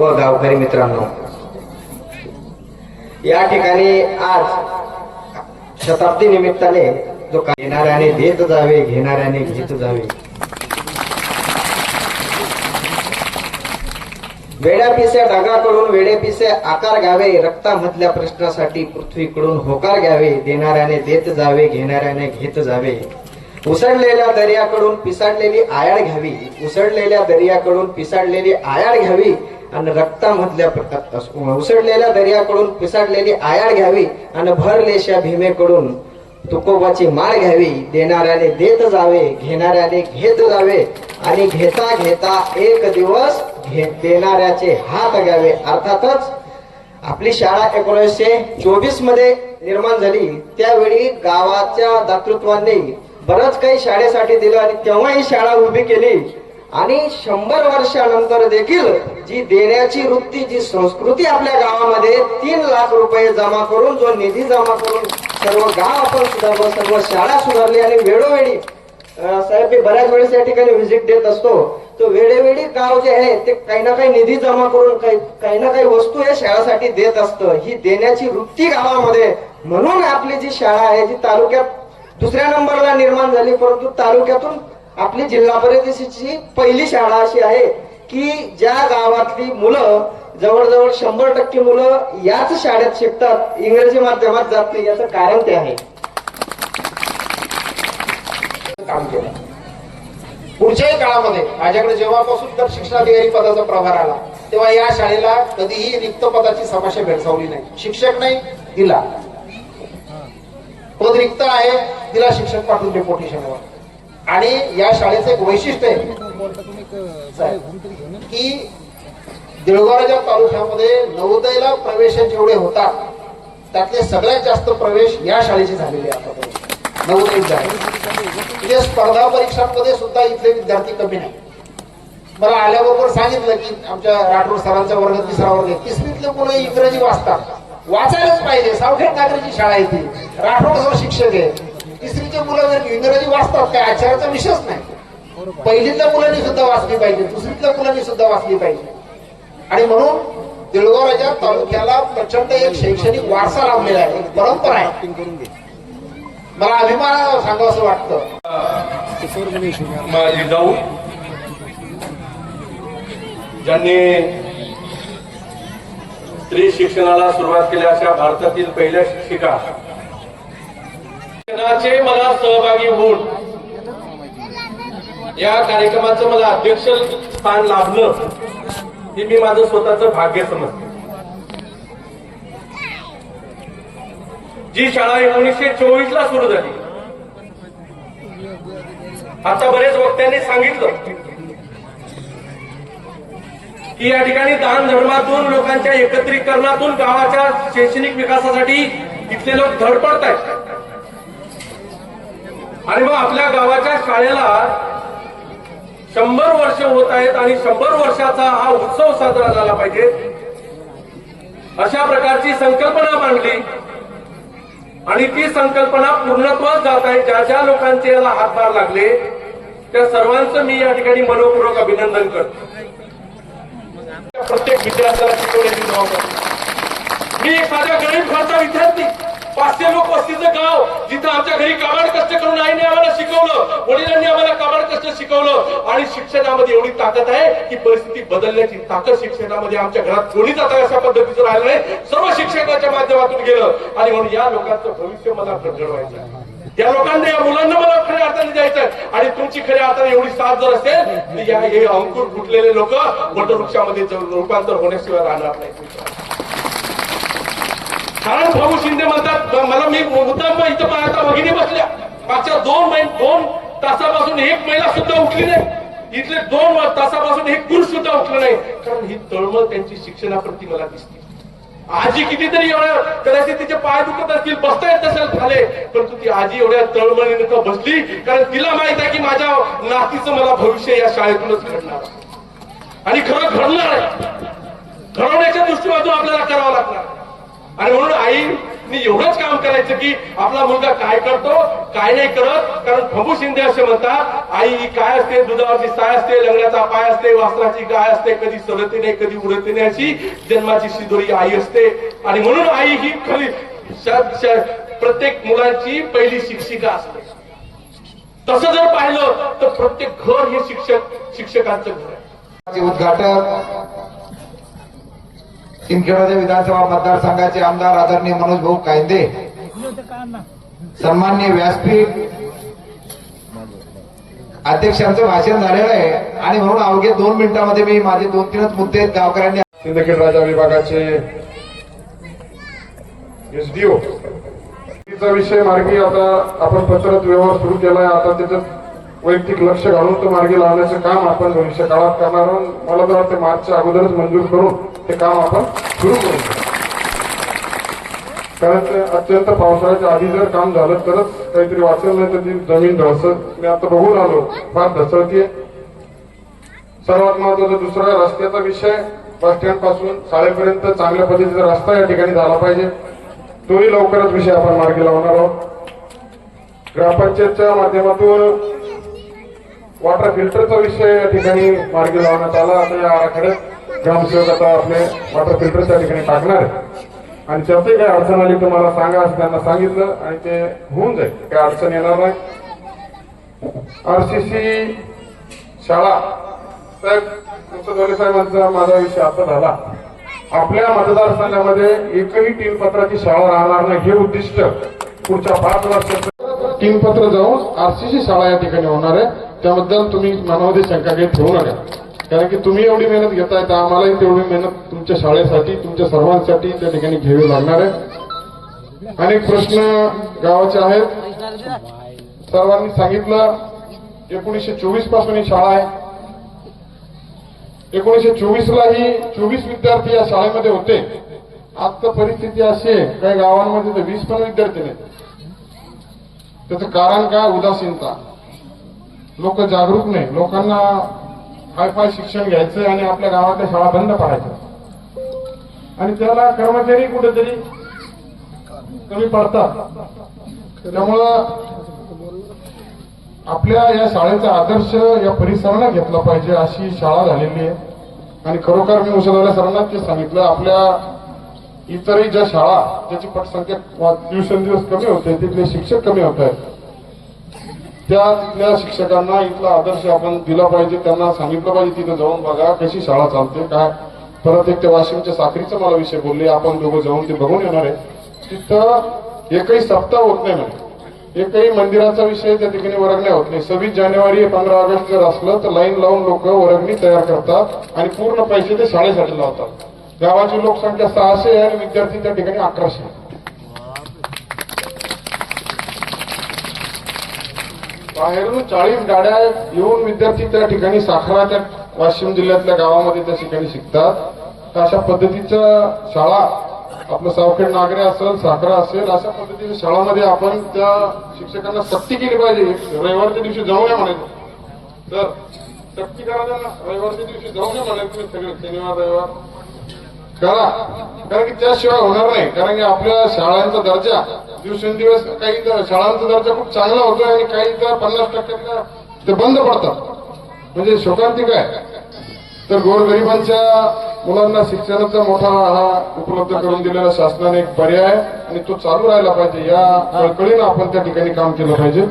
व गावकरी मित्रांनो. या ठिकाणी आज शताब्दी निमित्ताने जो घेणाऱ्याने देत जावे घेणाऱ्याने घेत जावे. वेड्यापिसे ढगाकडून वेडेपिसे आकार घ्यावे रक्तामधल्या प्रश्नासाठी पृथ्वीकडून होकार घ्यावे देणाऱ्याने देत जावे घेणाऱ्याने घेत जावे. उसळलेल्या दर्याकडून पिसाडलेली आयाड घ्यावी उसळलेल्या दर्याकडून पिसाडलेली आयाड घ्यावी आणि रक्तामधल्या उसळलेल्या दर्याकडून पिसाडलेली आयाळ घ्यावी आणि भरलेशा भीमेकडून तुकोबाची माळ घ्यावी. देणाऱ्याने देत जावे घेणाऱ्याने घेत जावे आणि घेता घेता एक दिवस घे देणाऱ्याचे हात घ्यावे. अर्थातच आपली शाळा एकोणीसशे चोवीसमध्ये निर्माण झाली. त्यावेळी गावाच्या दातृत्वाने बरंच काही शाळेसाठी दिलं आणि तेव्हा ही शाळा उभी केली. आणि शंभर वर्षानंतर देखील जी देण्याची वृत्ती जी संस्कृती आपल्या गावामध्ये तीन लाख रुपये जमा करून जो निधी जमा करून सर्व गाव आपण सुधारलं सर्व शाळा सुधारली आणि वेळोवेळी साहेब मी बऱ्याच वेळेस या ठिकाणी व्हिजिट देत असतो. तो वेळोवेळी गाव जे आहे ते काही ना काही निधी जमा करून काही काही ना काही वस्तू या शाळेसाठी देत असतं. ही देण्याची वृत्ती गावामध्ये म्हणून आपली जी शाळा आहे जी तालुक्यात दुसऱ्या नंबरला निर्माण झाली परंतु तालुक्यातून आपली जिल्हा परिषदेची पहिली शाळा अशी आहे की ज्या गावातली मुलं जवळजवळ शंभर टक्के मुलं याच शाळेत शिकतात इंग्रजी माध्यमात जात नाही याचं कारण ते आहे. काम केलं. पुढच्याही काळामध्ये माझ्याकडे जेव्हापासून तर शिक्षणाधिकारी पदाचा प्रभार आला तेव्हा या शाळेला कधीही रिक्त पदाची समस्या भेडसावली नाही. शिक्षक नाही दिला. पद रिक्त आहे तिला शिक्षक पाठवून डेपोटेशनवर आणि या शाळेचं एक वैशिष्ट्य आहे. की देळगावच्या तालुक्यामध्ये नवोदयला प्रवेश जेवढे होतात त्यातले सगळ्यात जास्त प्रवेश या शाळेचे झालेले आहेत नवोदय म्हणजे स्पर्धा परीक्षांमध्ये सुद्धा इथले विद्यार्थी कमी नाही मला आल्याबरोबर सांगितलं की आमच्या राठोड सरांच्या वर्गात तिसरा वर्ग तिसरीतले मुलं इंग्रजी वाचतात. वाचायलाच पाहिजे. सावखेड नागरीची शाळा आहे ती. राठोड सर शिक्षक आहे. तिसरीचे मुलं जर इंग्रजी वाचतात काय? आचाराचा विषयच नाही. पहिलीतल्या मुलांनी सुद्धा वाचली पाहिजे दुसरीतल्या मुलांनी सुद्धा वाचली पाहिजे. आणि म्हणून देळगाव राजा तालुक्याला प्रचंड एक शैक्षणिक वारसा लाभलेला आहे एक परंपरा आहे. मला अभिमान सांगावं असं वाटतं माझी जाऊ ज्यांनी स्त्री शिक्षणाला सुरुवात केली अशा भारतातील पहिल्या शिक्षिका मला सहभागी होऊन या कार्यक्रमाचं मला अध्यक्ष स्थान लाभलं हे मी माझं स्वतःच भाग्य समजते. जी शाळा एकोणीसशे चोवीस ला सुरू झाली आता बरेच वक्त्यांनी सांगितलं की या ठिकाणी दान धर्मातून लोकांच्या एकत्रीकरणातून गावाच्या शैक्षणिक विकासासाठी इथले लोक धडपडत आहेत आणि मग आपल्या गावाच्या शाळेला शंभर वर्ष होत आहेत आणि शंभर वर्षाचा हा उत्सव साजरा झाला पाहिजे. अशा प्रकारची संकल्पना मांडली. आणि ती संकल्पना पूर्णत्वात जात आहे. ज्या ज्या लोकांचे याला हातभार लागले त्या सर्वांचं मी या ठिकाणी मनोपूर्वक अभिनंदन करतो. प्रत्येक विद्यार्थ्याला शिकवण्याची जबाबदारी. मी एखाद्या गरीब घरचा विद्यार्थी पाचशे लोक वस्तीचं गाव जिथं आमच्या घरी कामाड कष्ट करून शिकवलं. वडिलांनी आम्हाला काबाड कष्ट शिकवलं? आणि शिक्षणामध्ये एवढी ताकद आहे की परिस्थिती बदलण्याची ताकद शिक्षणामध्ये आमच्या घरात कोणीच आता अशा पद्धतीचं राहिलं नाही. सर्व शिक्षणाच्या माध्यमातून गेलं. आणि म्हणून या लोकांचं भविष्य मला घडवायचं आहे. त्या लोकांना या मुलांना मला खऱ्या अर्थाने द्यायचं आणि तुमची खऱ्या अर्थाने एवढी साथ जर असेल तर या हे अंकुर फुटलेले लोक वटवृक्षामध्ये रूपांतर होण्याशिवाय राहणार नाही कारण भाऊ शिंदे म्हणतात मला मी मुद्दा इथं पाहता भगिनी बसल्या. मागच्या दोन महिने दोन तासापासून एक महिला सुद्धा उठली नाही. इथले दोन तासापासून एक पुरुष सुद्धा उठला नाही. कारण ही तळमळ त्यांची शिक्षणाप्रती मला दिसते. आजी कितीतरी एवढ्या कदाचित तिचे पाय दुखत असतील बसता येत असेल झाले परंतु ती आजी एवढ्या तळमळीने का बसली कारण तिला माहीत आहे की माझ्या नातीचं मला भविष्य या शाळेतूनच घडणार आणि खरं घडणार आहे. घडवण्याच्या दृष्टीमधून आपल्याला करावं लागणार आणि म्हणून आई मी एवढंच काम करायचं की आपला मुलगा काय करतो काय नाही करत कारण प्रभू शिंदे असे म्हणतात आई ही काय असते? दुधावरची साय असते लंगड्याचा पाय असते वासराची गाय असते कधी सरते नाही कधी उडते नाही अशी जन्माची शिदोरी आई असते. आणि म्हणून आई ही खरी प्रत्येक मुलांची पहिली शिक्षिका असते. तसं जर पाहिलं तर प्रत्येक घर हे शिक्षक शिक्षकांचं घर आहे. उद्घाटक सिंदखेडा विधानसभा मतदारसंघाचे आमदार आदरणीय मनोज भाऊ कायदे सन्मान्य व्यासपीठ अध्यक्षांचं भाषण झालेलं आहे. आणि म्हणून अवघे दोन मिनिटांमध्ये मी माझे दोन तीनच मुद्दे गावकऱ्यांनी सिंदखेड राजा विभागाचे एसडीओ. चा विषय मार्गी आता आपण पत्रक व्यवहार सुरू केलाय. आता त्याच्यात वैयक्तिक लक्ष घालून तो मार्गी लावण्याचं काम आपण भविष्य काळात करणार आहोत. मला तर वाटतं मार्चच्या अगोदरच मंजूर करून ते काम आपण सुरू करू. कारण अत्यंत पावसाळ्याच्या आधी जर काम झालं तरच काहीतरी वाचलं नाही तर ती जमीन ढसत मी आता बघून आलो फार ढसळतीये. सर्वात महत्त्वाचा दुसरा रस्त्याचा विषय बस स्टँडपासून शाळेपर्यंत चांगल्या पद्धतीचा रस्ता या ठिकाणी झाला पाहिजे. तोही लवकरच विषय आपण मार्गी लावणार आहोत. ग्रामपंचायतच्या माध्यमातून वॉटर फिल्टरचा विषय या ठिकाणी मार्गी लावण्यात आला. आता या आराखड्यात ग्रामसेवक आता आपले वॉटर फिल्टर त्या ठिकाणी टाकणार आहे. आणि त्यातही काही अडचण आली तुम्हाला सांगा असं त्यांना सांगितलं आणि ते होऊन जाईल. काही अडचण येणार नाही. आरसीसी शाळा. साहेब तुमचं दोन्ही साहेबांचा माझा विषय असा झाला. आपल्या मतदारसंघामध्ये एकही टीम पत्राची शाळा राहणार नाही. हे उद्दिष्ट पुढच्या पाच वर्षात टीम पत्र जाऊन आरसीसी शाळा या ठिकाणी होणार आहे. त्याबद्दल तुम्ही मनामध्ये शंका काही ठेवू नका. कारण की तुम्ही एवढी मेहनत घेताय तर आम्हालाही तेवढी मेहनत तुमच्या शाळेसाठी तुमच्या सर्वांसाठी त्या ठिकाणी घ्यावी लागणार आहे. अनेक प्रश्न गावाचे आहेत. सर्वांनी सांगितलं एकोणीसशे चोवीसपासून ही शाळा आहे. एकोणीसशे चोवीस ला ही चोवीस विद्यार्थी या शाळेमध्ये होते. आता परिस्थिती अशी आहे काही गावांमध्ये तर वीस पण विद्यार्थी नाही त्याचं कारण काय? उदासीनता. लोक जागरूक नाही. लोकांना हाय फाय शिक्षण घ्यायचं आणि आपल्या गावातल्या शाळा बंद पाडायच्या. आणि त्याला कर्मचारी कुठेतरी कमी पडतात. त्यामुळं आपल्या या शाळेचा आदर्श या परिसरानं घेतला पाहिजे अशी शाळा झालेली आहे. आणि खरोखर मी उषादाला सरांना ते सांगितलं आपल्या इतरही ज्या शाळा ज्याची पटसंख्या दिवसेंदिवस कमी होते तिथले शिक्षक कमी होत आहेत. त्या तिथल्या शिक्षकांना इथला आदर्श आपण दिला पाहिजे त्यांना सांगितलं पाहिजे तिथं जाऊन बघा कशी शाळा चालते काय. परत एक ते वाशिमच्या साखरीचा मला विषय बोलले आपण दोघं जाऊन ते बघून येणार आहे. तिथं एकही सप्ताह होत नाही म्हणे. एकही मंदिराचा विषय त्या ठिकाणी वर्गण्या होत नाही. सव्वीस जानेवारी पंधरा ऑगस्ट जर असलं तर लाईन लावून लोक वर्गणी तयार करतात आणि पूर्ण पैसे ते शाळेसाठी लावतात. गावाची लोकसंख्या सहाशे आहे आणि विद्यार्थी त्या ठिकाणी अकराशे आहे. बाहेरून चाळीस गाड्या येऊन विद्यार्थी त्या ठिकाणी साखरा त्या वाशिम जिल्ह्यातल्या गावामध्ये त्या ठिकाणी शिकतात. तर अशा पद्धतीच्या शाळा आपलं सावखेड नागरे असेल साखरा असेल अशा पद्धतीच्या शाळामध्ये आपण त्या शिक्षकांना सक्ती केली पाहिजे. रविवारच्या दिवशी जाऊ नये म्हणायचं. तर सक्ती करा त्यांना रविवारच्या दिवशी जाऊ नये म्हणायचं सगळे. शनिवार रविवार. करा. कारण की त्याशिवाय होणार नाही. कारण की आपल्या शाळांचा दर्जा दिवसेंदिवस काही तर शाळांचा दर्जा खूप चांगला होतोय आणि काही तर पन्नास टक्क्यातल्या ते बंद पडतात. म्हणजे शोकांतिक आहे. तर गोरगरिबांच्या मुलांना शिक्षणाचा मोठा हा उपलब्ध करून दिलेला शासनाने एक पर्याय आणि तो चालू राहिला पाहिजे. या कळकळीनं आपण त्या ठिकाणी काम केलं पाहिजे.